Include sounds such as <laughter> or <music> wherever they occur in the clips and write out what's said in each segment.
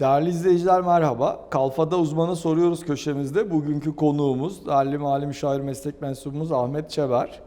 Değerli izleyiciler merhaba. Kalfa'da uzmanı soruyoruz köşemizde. Bugünkü konuğumuz değerli mali müşavir meslek mensubumuz Ahmet Çeber.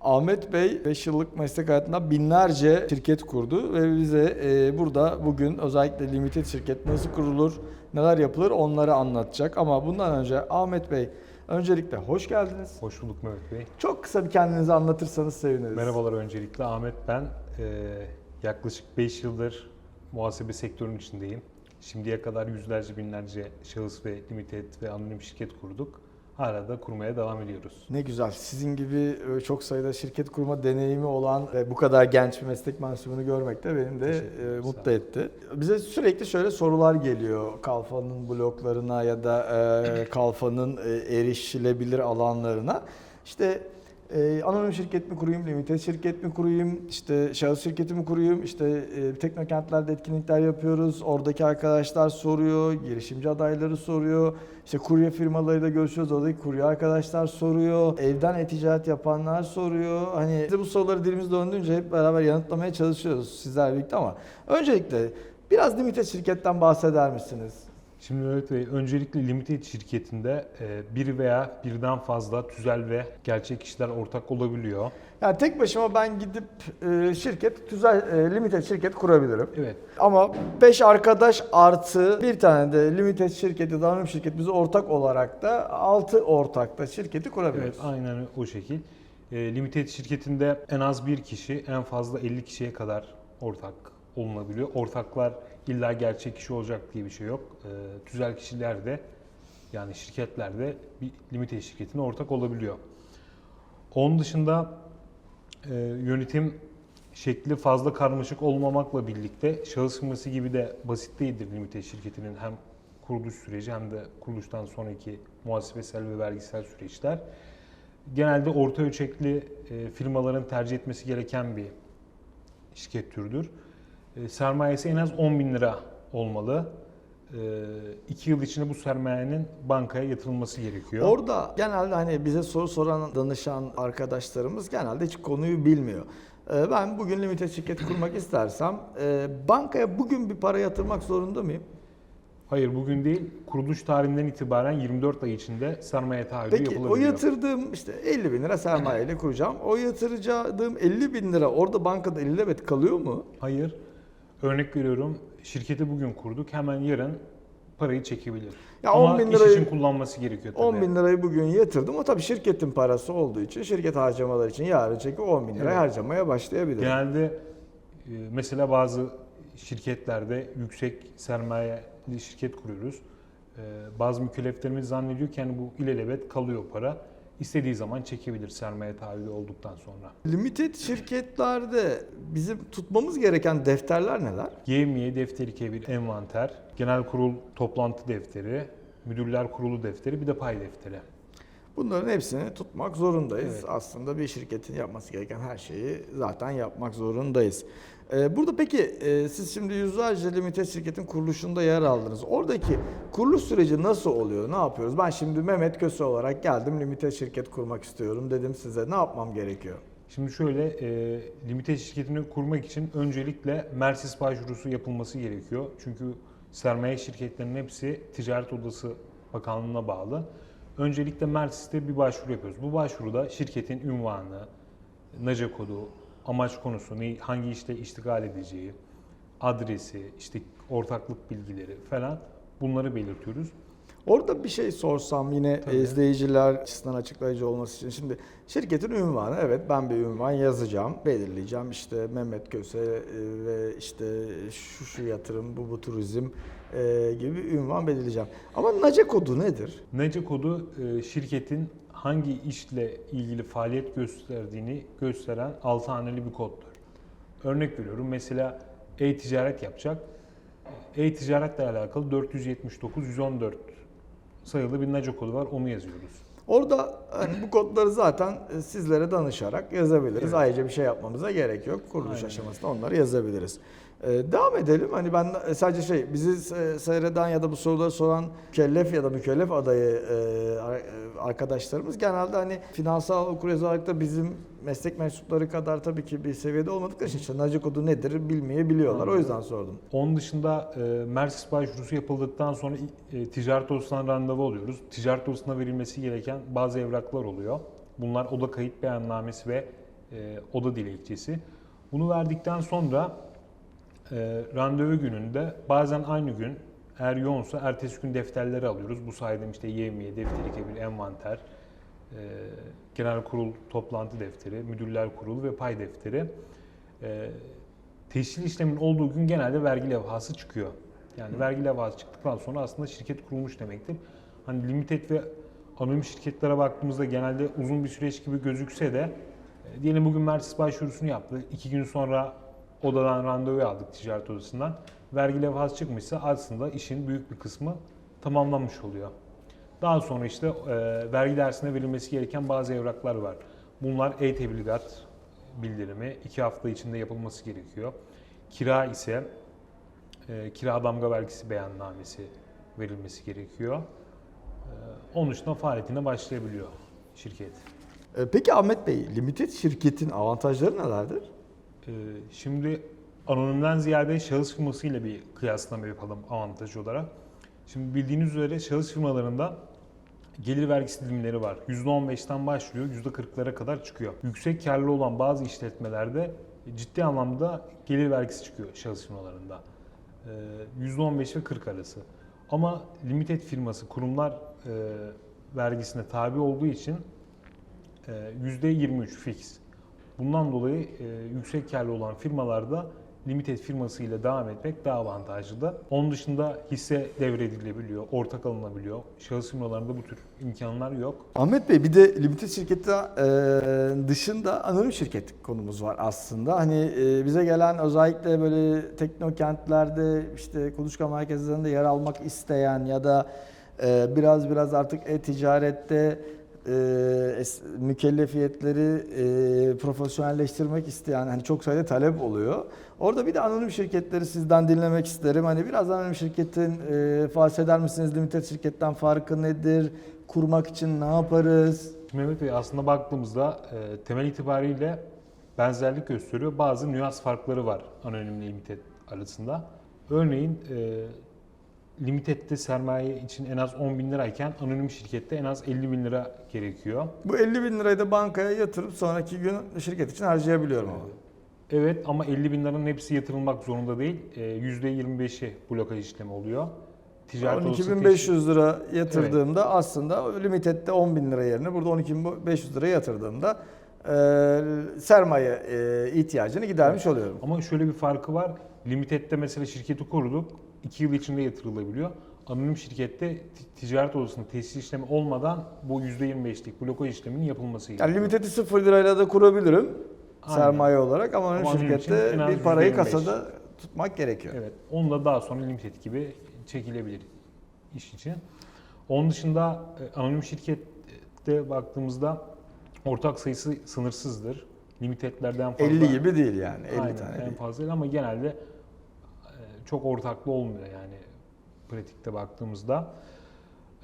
Ahmet Bey 5 yıllık meslek hayatında binlerce şirket kurdu ve bize e, burada bugün özellikle limited şirket nasıl kurulur, neler yapılır onları anlatacak. Ama bundan önce Ahmet Bey öncelikle hoş geldiniz. Hoş bulduk Mehmet Bey. Çok kısa bir kendinizi anlatırsanız seviniriz. Merhabalar öncelikle. Ahmet ben. Ee, yaklaşık 5 yıldır muhasebe sektörünün içindeyim. Şimdiye kadar yüzlerce binlerce şahıs ve limited ve anonim şirket kurduk. Hala da kurmaya devam ediyoruz. Ne güzel. Sizin gibi e, çok sayıda şirket kurma deneyimi olan ve bu kadar genç bir meslek mensubunu görmek de beni de e, mutlu etti. Bize sürekli şöyle sorular geliyor. Kalfa'nın bloklarına ya da e, <clears throat> Kalfa'nın erişilebilir alanlarına. İşte e, anonim şirket mi kurayım, limited şirket mi kurayım, işte şahıs şirketi mi kurayım, işte e, teknokentlerde etkinlikler yapıyoruz. Oradaki arkadaşlar soruyor, girişimci adayları soruyor. İşte kurye firmalarıyla görüşüyoruz. Oradaki kurye arkadaşlar soruyor. Evden e-ticaret yapanlar soruyor. Hani de bu soruları dilimiz döndüğünce hep beraber yanıtlamaya çalışıyoruz sizlerle birlikte ama öncelikle biraz limited şirketten bahseder misiniz? Şimdi Mehmet Bey, öncelikle limited şirketinde e, bir veya birden fazla tüzel ve gerçek kişiler ortak olabiliyor. Yani tek başıma ben gidip e, şirket, tüzel e, limited şirket kurabilirim. Evet, Ama 5 arkadaş artı bir tane de limited şirketi, anonim şirket bize ortak olarak da 6 ortakta şirketi evet kurabiliriz. aynen o şekil. Limited şirketinde en az bir kişi, en fazla 50 kişiye kadar ortak olunabiliyor. Ortaklar illa gerçek kişi olacak diye bir şey yok. E, tüzel kişiler de yani şirketler de bir limited şirketine ortak olabiliyor. Onun dışında e, yönetim şekli fazla karmaşık olmamakla birlikte şahıs firması gibi de basit değildir limited şirketinin hem kuruluş süreci hem de kuruluştan sonraki muhasebesel ve vergisel süreçler. Genelde orta ölçekli e, firmaların tercih etmesi gereken bir şirket türüdür. E, sermayesi en az 10 bin lira olmalı. 2 yıl içinde bu sermayenin bankaya yatırılması gerekiyor. Orada genelde hani bize soru soran danışan arkadaşlarımız genelde hiç konuyu bilmiyor. E, Ben bugün limited şirket kurmak istersem e, bankaya bugün bir para yatırmak zorunda mıyım? Hayır bugün değil, kuruluş tarihinden itibaren 24 ay içinde sermaye taahhüdü Peki o yapılabiliyor. yatırdığım işte 50 bin lira sermayeyle kuracağım. O yatıracağım 50 bin lira orada bankada ilelebet kalıyor mu? Hayır, örnek veriyorum, şirketi bugün kurduk, hemen yarın parayı çekebilir. Ya Ama 10 bin iş lirayı- için kullanması gerekiyor tabii. 10 bin lirayı bugün yatırdım. O tabii şirketin parası olduğu için şirket harcamaları için yarın çekip 10 bin lirayı Evet. harcamaya başlayabilirim. Genelde e, mesela bazı şirketlerde yüksek sermayeli şirket kuruyoruz. E, Bazı mükelleflerimiz zannediyor ki yani bu ilelebet kalıyor para. İstediği zaman çekebilir sermaye taahhüdü olduktan sonra. Limited şirketlerde bizim tutmamız gereken defterler neler? YMİ defteri kebir, envanter, genel kurul toplantı defteri, müdürler kurulu defteri, bir de pay defteri. Bunların hepsini tutmak zorundayız. Evet. Aslında bir şirketin yapması gereken her şeyi zaten yapmak zorundayız. Ee, Burada peki e, siz şimdi yüzlerce limited şirketin kuruluşunda yer aldınız. Oradaki kuruluş süreci nasıl oluyor? Ne yapıyoruz? Ben şimdi Mehmet Köse olarak geldim limited şirket kurmak istiyorum dedim size. Ne yapmam gerekiyor? Şimdi şöyle, e, limited şirketini kurmak için öncelikle Mersis başvurusu yapılması gerekiyor. Çünkü sermaye şirketlerinin hepsi Ticaret Odası Bakanlığı'na bağlı. Öncelikle Mersis'te bir başvuru yapıyoruz. Bu başvuruda şirketin ünvanı, NACE kodu, amaç konusu, ne- hangi işte iştigal edeceği, adresi, işte ortaklık bilgileri falan bunları belirtiyoruz. Orada bir şey sorsam yine Tabii. izleyiciler açısından açıklayıcı olması için. Şimdi şirketin ünvanı evet ben bir ünvan yazacağım, belirleyeceğim. İşte Mehmet Köse e, ve işte şu şu yatırım, bu bu turizm e, gibi bir ünvan belirleyeceğim. Ama NACE kodu nedir? NACE kodu e, şirketin hangi işle ilgili faaliyet gösterdiğini gösteren 6 haneli bir koddur. Örnek veriyorum mesela e-ticaret yapacak. E-ticaretle alakalı 479 114 sayılı bir NACE kodu var onu yazıyoruz. Orada hani bu kodları zaten e, sizlere danışarak yazabiliriz. Evet. Ayrıca bir şey yapmamıza gerek yok. Kuruluş Aynen. aşamasında onları yazabiliriz. Ee, devam edelim. Hani ben sadece şey bizi se- seyreden ya da bu soruları soran mükellef ya da mükellef adayı e, e, arkadaşlarımız genelde hani finansal okuryazarlıkta bizim meslek mensupları kadar tabii ki bir seviyede olmadıkları için işte NACE kodu nedir bilmeyebiliyorlar. O yüzden sordum. Onun dışında e, Mersis başvurusu yapıldıktan sonra e, ticaret odasından randevu alıyoruz. Ticaret odasına verilmesi gereken bazı evraklar oluyor. Bunlar oda kayıt beyannamesi ve e, oda dilekçesi. Bunu verdikten sonra e, randevu gününde bazen aynı gün eğer yoğunsa ertesi gün defterleri alıyoruz. Bu sayede işte yevmiye, defteri kebir, envanter, e, genel kurul toplantı defteri, müdürler kurulu ve pay defteri. E, teşkil işlemin olduğu gün genelde vergi levhası çıkıyor. Yani vergi levhası çıktıktan sonra aslında şirket kurulmuş demektir. Hani limited ve anonim şirketlere baktığımızda genelde uzun bir süreç gibi gözükse de e, diyelim bugün Mersis başvurusunu yaptı. iki gün sonra odadan randevu aldık ticaret odasından. Vergi levhası çıkmışsa aslında işin büyük bir kısmı tamamlanmış oluyor. Daha sonra işte e, vergi dersine verilmesi gereken bazı evraklar var. Bunlar e-tebligat bildirimi iki hafta içinde yapılması gerekiyor. Kira ise e, kira damga vergisi beyannamesi verilmesi gerekiyor. E, onun dışında faaliyetine başlayabiliyor şirket. Ee, Peki Ahmet Bey, limited şirketin avantajları nelerdir? Ee, Şimdi anonimden ziyade şahıs firmasıyla bir kıyaslama yapalım avantaj olarak. Şimdi bildiğiniz üzere şahıs firmalarında gelir vergisi dilimleri var. %15'ten başlıyor, %40'lara kadar çıkıyor. Yüksek karlı olan bazı işletmelerde ciddi anlamda gelir vergisi çıkıyor şahıs firmalarında. Ee, %15 ve 40 arası. Ama limited firması kurumlar e, vergisine tabi olduğu için e, %23 fix. Bundan dolayı e, yüksek karlı olan firmalarda limited firmasıyla devam etmek daha avantajlı. Onun dışında hisse devredilebiliyor, ortak alınabiliyor. Şahıs firmalarında bu tür imkanlar yok. Ahmet Bey bir de limited şirketi e, dışında anonim şirket konumuz var aslında. Hani e, bize gelen özellikle böyle teknokentlerde işte kuluçka merkezlerinde yer almak isteyen ya da e, biraz biraz artık e-ticarette e, mükellefiyetleri e, profesyonelleştirmek isteyen hani çok sayıda talep oluyor. Orada bir de anonim şirketleri sizden dinlemek isterim. Hani biraz anonim şirketin e, bahseder misiniz? Limited şirketten farkı nedir? Kurmak için ne yaparız? Mehmet Bey aslında baktığımızda e, temel itibariyle benzerlik gösteriyor. Bazı nüans farkları var anonim limited arasında. Örneğin e, limited'de sermaye için en az 10 bin lirayken anonim şirkette en az 50 bin lira gerekiyor. Bu 50 bin lirayı da bankaya yatırıp sonraki gün şirket için harcayabiliyorum ama. Evet ama 50 bin liranın hepsi yatırılmak zorunda değil. E, %25'i blokaj işlemi oluyor. Ticaret odası 12.500 lira yatırdığımda aslında limited'de 10 bin lira yerine burada 12.500 lira yatırdığımda e, sermaye e, ihtiyacını gidermiş oluyorum. Ama şöyle bir farkı var. Limited'de mesela şirketi kurduk. 2 yıl içinde yatırılabiliyor. Anonim şirkette ti- ticaret odasının tesis işlemi olmadan bu %25'lik blokaj işleminin yapılması Yani gerekiyor. limited'i 0 lirayla da kurabilirim Aynen. sermaye olarak ama anonim Ama şirkette bir parayı %25. kasada tutmak gerekiyor. Evet. Onu da daha sonra limited gibi çekilebilir iş için. Onun dışında e, anonim şirkette baktığımızda ortak sayısı sınırsızdır. Limitedlerden fazla. 50 gibi değil yani 50 Aynen, tane en değil. fazla değil ama genelde çok ortaklı olmuyor yani pratikte baktığımızda.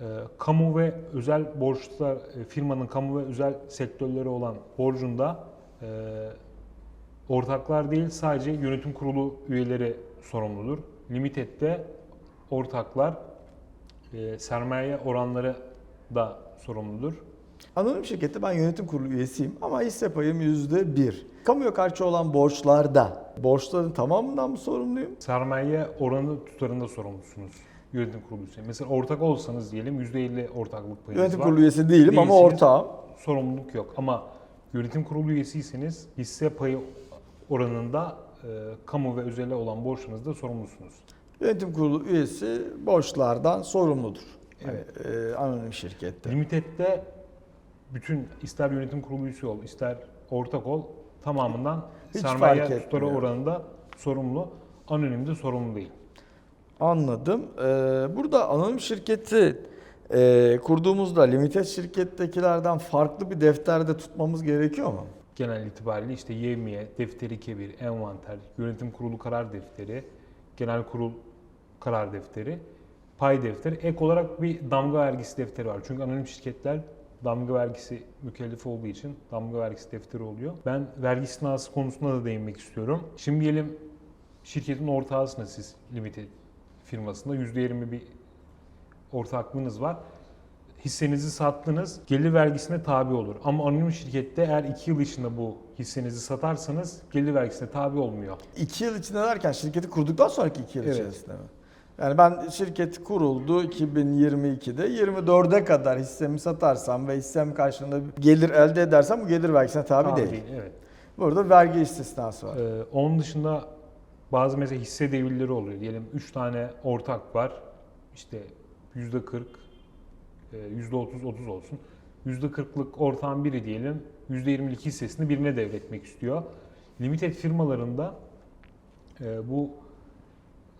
E, Kamu ve özel borçlar, e, firmanın kamu ve özel sektörleri olan borcunda e, ortaklar değil sadece yönetim kurulu üyeleri sorumludur. Limited'de ortaklar e, sermaye oranları da sorumludur. Anonim şirkette ben yönetim kurulu üyesiyim ama hisse payım %1. Kamuya karşı olan borçlarda borçların tamamından mı sorumluyum? Sermaye oranı tutarında sorumlusunuz yönetim kurulu üyesi. Mesela ortak olsanız diyelim %50 ortaklık payınız Yönetim var. kurulu üyesi değilim ama Değilsiniz, ortağım. Sorumluluk yok ama yönetim kurulu üyesiyseniz hisse payı oranında e, kamu ve özele olan borçlarınızda sorumlusunuz. Yönetim kurulu üyesi borçlardan sorumludur. Evet. Yani, e, anonim şirkette. Limited'de bütün ister yönetim kurulu üyesi ol, ister ortak ol tamamından Hiç sermaye tutarı etmiyor. oranında sorumlu. Anonimde sorumlu değil. Anladım. Ee, burada anonim şirketi e, kurduğumuzda limited şirkettekilerden farklı bir defterde tutmamız gerekiyor mu? genel itibariyle işte yevmiye, defteri kebir, envanter, yönetim kurulu karar defteri, genel kurul karar defteri, pay defteri, ek olarak bir damga vergisi defteri var. Çünkü anonim şirketler damga vergisi mükellefi olduğu için damga vergisi defteri oluyor. Ben vergi istinası konusuna da değinmek istiyorum. Şimdi diyelim şirketin ortağısınız siz limited firmasında %20 bir ortaklığınız var. Hissenizi sattınız, gelir vergisine tabi olur. Ama anonim şirkette eğer 2 yıl içinde bu hissenizi satarsanız gelir vergisine tabi olmuyor. 2 yıl içinde derken şirketi kurduktan sonraki 2 yıl Evet. içerisinde mi? Yani ben şirket kuruldu 2022'de 24'e kadar hissemi satarsam ve hissem karşılığında gelir elde edersem bu gelir vergisine tabi, Tabi değil. Evet. Burada vergi istisnası var. Ee, onun dışında bazı mesela hisse devirleri oluyor. Diyelim 3 tane ortak var. İşte %40, e, %30, 30 olsun. %40'lık ortağın biri diyelim %22 hissesini birine devretmek istiyor. Limited firmalarında e, bu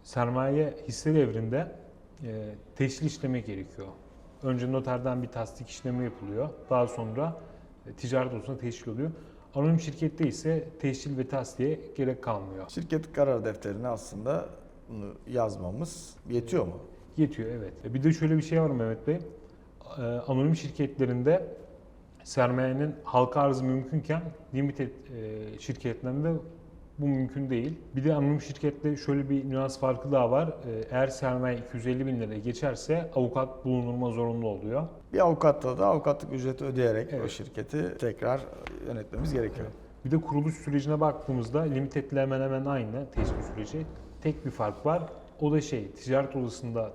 sermaye hisse devrinde e, teşhir işlemi gerekiyor. Önce noterden bir tasdik işlemi yapılıyor. Daha sonra e, ticaret odasına teşkil oluyor. Anonim şirkette ise teşkil ve tasdiye gerek kalmıyor. Şirket karar defterine aslında bunu yazmamız yetiyor mu? Yetiyor evet. E, Bir de şöyle bir şey var Mehmet Bey. E, Anonim şirketlerinde sermayenin halka arzı mümkünken limited e, şirketlerinde bu mümkün değil. Bir de anonim şirkette şöyle bir nüans farkı daha var. E, Eğer sermaye 250 bin liraya geçerse avukat bulunulma zorunlu oluyor. Bir avukatla da avukatlık ücreti ödeyerek o Evet. şirketi tekrar yönetmemiz gerekiyor. Bir de kuruluş sürecine baktığımızda limited'le hemen hemen aynı teşkil süreci. Tek bir fark var. O da şey, ticaret odasında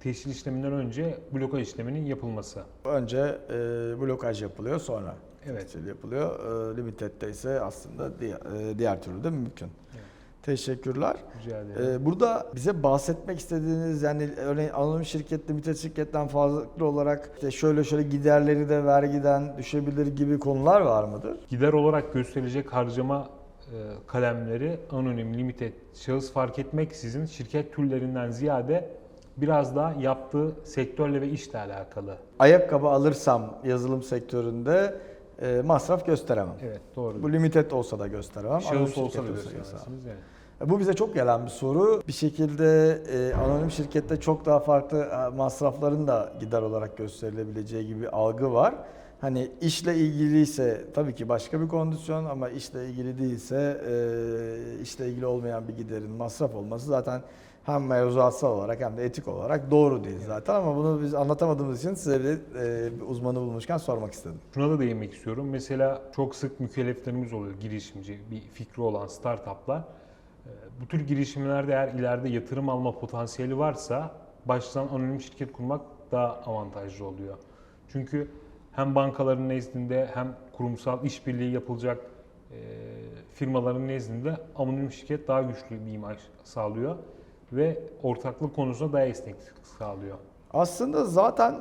teşkil işleminden önce blokaj işleminin yapılması. Önce e, blokaj yapılıyor sonra Evet. yapılıyor. E, limited'de ise aslında diğer, e, diğer türlü de mümkün. Evet. Teşekkürler. Rica ederim. E, burada bize bahsetmek istediğiniz yani örneğin anonim şirket, limited şirketten farklı olarak işte şöyle şöyle giderleri de vergiden düşebilir gibi konular var mıdır? Gider olarak gösterilecek harcama e, kalemleri anonim, limited, şahıs fark etmeksizin şirket türlerinden ziyade biraz daha yaptığı sektörle ve işle alakalı. Ayakkabı alırsam yazılım sektöründe e, masraf gösteremem. Evet doğru. Bu limited olsa da gösteremem. Şahıs olsa da gösteremezsiniz. Evet. Bu bize çok gelen bir soru. Bir şekilde e, anonim şirkette çok daha farklı e, masrafların da gider olarak gösterilebileceği gibi bir algı var. Hani işle ilgiliyse tabii ki başka bir kondisyon ama işle ilgili değilse e, işle ilgili olmayan bir giderin masraf olması zaten hem mevzuatsal olarak hem de etik olarak doğru değil zaten ama bunu biz anlatamadığımız için size bir, e, bir uzmanı bulmuşken sormak istedim. Şuna da değinmek istiyorum. Mesela çok sık mükelleflerimiz oluyor girişimci, bir fikri olan startuplar. Ee, Bu tür girişimlerde eğer ileride yatırım alma potansiyeli varsa baştan anonim şirket kurmak daha avantajlı oluyor. Çünkü hem bankaların nezdinde hem kurumsal işbirliği yapılacak e, firmaların nezdinde anonim şirket daha güçlü bir imaj sağlıyor ve ortaklık konusunda daha esneklik sağlıyor. Aslında zaten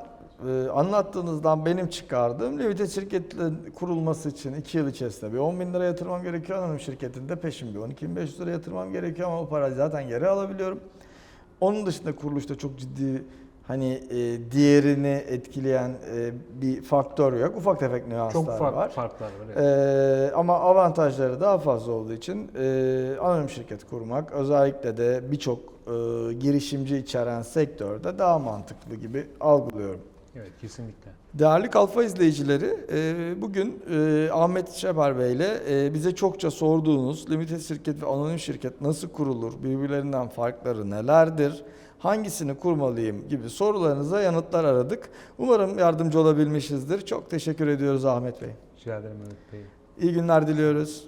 e, anlattığınızdan benim çıkardığım limited şirketin kurulması için 2 yıl içerisinde bir 10 bin lira yatırmam gerekiyor. Anonim şirketinde peşin bir 12.500 lira yatırmam gerekiyor ama o parayı zaten geri alabiliyorum. Onun dışında kuruluşta çok ciddi hani e, diğerini etkileyen e, bir faktör yok. Ufak tefek nüanslar Çok farklı var. farklar var. evet. Ee, ama avantajları daha fazla olduğu için e, anonim şirket kurmak özellikle de birçok e, girişimci içeren sektörde daha mantıklı gibi algılıyorum. Evet kesinlikle. Değerli Kalfa izleyicileri, e, bugün e, Ahmet Şeper Bey ile e, bize çokça sorduğunuz limited şirket ve anonim şirket nasıl kurulur, birbirlerinden farkları nelerdir, hangisini kurmalıyım gibi sorularınıza yanıtlar aradık. Umarım yardımcı olabilmişizdir. Çok teşekkür ediyoruz Ahmet Bey. Rica ederim Mehmet Bey. İyi günler diliyoruz.